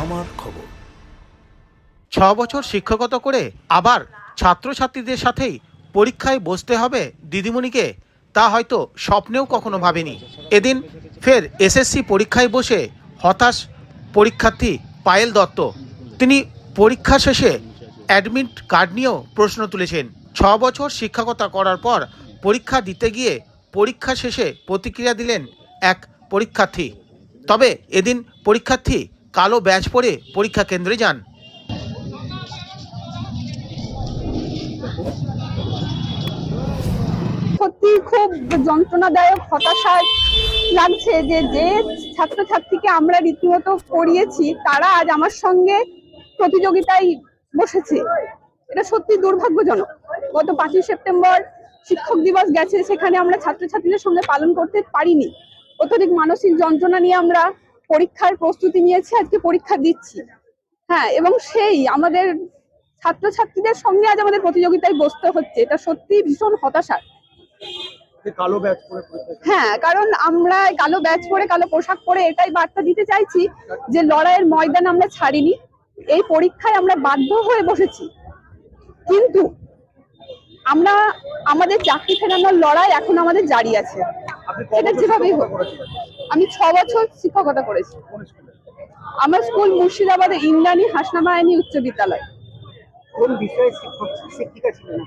আমার খবর। ছ বছর শিক্ষকতা করে আবার ছাত্রছাত্রীদের সাথেই পরীক্ষায় বসতে হবে দিদিমণিকে, তা হয়তো স্বপ্নেও কখনো ভাবেনি। এদিন ফের এসএসসি পরীক্ষায় বসে হতাশ পরীক্ষার্থী পায়েল দত্ত। তিনি পরীক্ষা শেষে অ্যাডমিট কার্ড নিয়েও প্রশ্ন তুলেছেন। ছ বছর শিক্ষকতা করার পর পরীক্ষা দিতে গিয়ে পরীক্ষা শেষে প্রতিক্রিয়া দিলেন এক পরীক্ষার্থী। তবে এদিন পরীক্ষার্থী কালো ব্যাচ পরে পরীক্ষা কেন্দ্রে যান। সত্যি খুব যন্ত্রণাদায়ক হতাশার লাগছে যে যে ছাত্রছাত্রীকে আমরা রীতিমতো পড়িয়েছি, তারা আজ আমার সঙ্গে প্রতিযোগিতায় বসেছে। এটা সত্যি দুর্ভাগ্যজনক। গত পাঁচই সেপ্টেম্বর শিক্ষক দিবস গেছে, সেখানে আমরা ছাত্রছাত্রীদের সঙ্গে পালন করতে পারিনি। অত্যধিক মানসিক যন্ত্রণা নিয়ে আমরা পরীক্ষার প্রস্তুতি নিয়েছি আজকে পরীক্ষা দিচ্ছি। হ্যাঁ এবং সেই আমাদের ছাত্রছাত্রীদের সঙ্গে আজ আমাদের প্রতিযোগিতায় বসতে হচ্ছে। এটা সত্যি ভীষণ হতাশার। কালো ব্যাচ পরে হ্যাঁ কারণ আমরা কালো ব্যাচ পরে কালো পোশাক পরে এটাই বার্তা দিতে চাইছি যে লড়াইয়ের ময়দান আমরা ছাড়িনি। এই পরীক্ষায় আমরা বাধ্য হয়ে বসেছি। কিন্তু আমরা আমাদের চাকরি ফেরানোর লড়াই এখন আমাদের জারি আছে। এটা যেভাবেই হোক। আমি ছ বছর শিক্ষকতা করেছি। আমার স্কুল মুর্শিদাবাদে ইন্দ্রাণী হাসনাবাহিনী উচ্চ বিদ্যালয়। কোন বিষয়ে শিক্ষক শিক্ষিকা ছিলেন?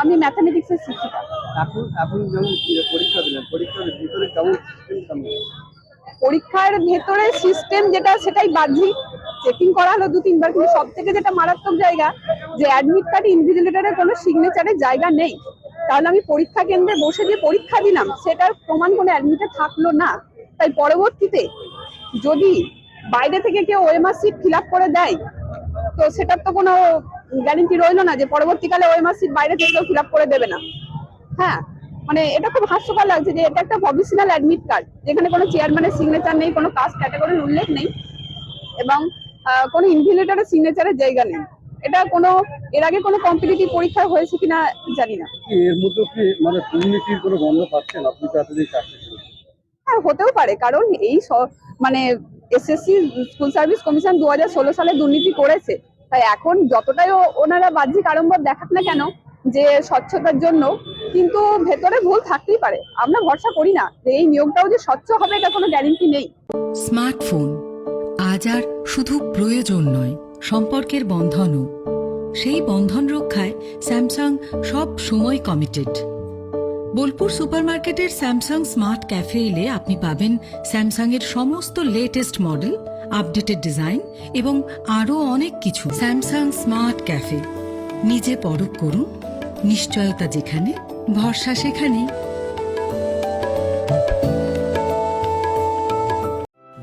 আমি ম্যাথামেটিক্সের শিক্ষিকা। এখন এখন যেমন পরীক্ষা দিলেন পরীক্ষার ভিতরে কেমন system কেমন? পরীক্ষার ভেতরে সিস্টেম যেটা সেটাই বাহ্যিক। চেকিং করা হলো দু তিনবার কিন্তু সব থেকে যেটা মারাত্মক জায়গা যে অ্যাডমিট কার্ড ইনভিজিলেটরের কোনো সিগনেচারের জায়গা নেই। তাহলে আমি পরীক্ষা কেন্দ্রে বসে যে পরীক্ষা দিলাম সেটার প্রমাণ কোনো অ্যাডমিটে থাকল না। তাই পরবর্তীতে যদি বাইরে থেকে কেউ ওএমআর সিট ফিল করে দেয়, তো সেটার তো কোনো গ্যারেন্টি রইল না যে পরবর্তীকালে ওএমআর সিট বাইরে থেকে কেউ ফিল করে দেবে না। হ্যাঁ মানে এটা খুব হাস্যকর লাগছে যে এটা একটা প্রফেশনাল অ্যাডমিট কার্ড যেখানে কোনো চেয়ারম্যানের সিগনেচার নেই, কোনো কাস্ট ক্যাটাগরির উল্লেখ নেই এবং কোনো ইনভিলেটরের সিগনেচারের জায়গা নেই। এটা কোনো, এর আগে কোনো কম্পিটিটিভ পরীক্ষা হয়েছে কিনা জানি না। এর মধ্যে কি মানে দুর্নীতির কোনো গন্ধ পাচ্ছেন আপনি? তো এতদিন চাকরি হ্যাঁ হতেও পারে, কারণ এই মানে এসএসসি স্কুল সার্ভিস কমিশন দু হাজার ষোলো সালে দুর্নীতি করেছে। তাই এখন যতটাই ওনারা বাহ্যিক আড়ম্বর দেখাক না কেন, যে স্বচ্ছতার জন্য, কিন্তু ভেতরে ভুল থাকতেই পারে। আমরা ভরসা করি না যে এই নিয়োগটাও যে স্বচ্ছ হবে, এটা কোনো গ্যারেন্টি নেই। স্মার্টফোন আজ আর শুধু প্রয়োজন নয়, সম্পর্কের বন্ধনও। সেই বন্ধন রক্ষায় স্যামসাং সব সময় কমিটেড বোলপুর সুপারমার্কেটের স্যামসাং স্মার্ট ক্যাফে এলে আপনি পাবেন স্যামসাং এর সমস্ত লেটেস্ট মডেল আপডেটেড ডিজাইন এবং আরও অনেক কিছু। Samsung smart cafe. নিজে পরখ করুন, নিশ্চয়তা যেখানে, ভরসা সেখানেই।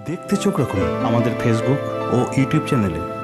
দেখতে চোখ রাখুন আমাদের ফেসবুক ও ইউটিউব চ্যানেলে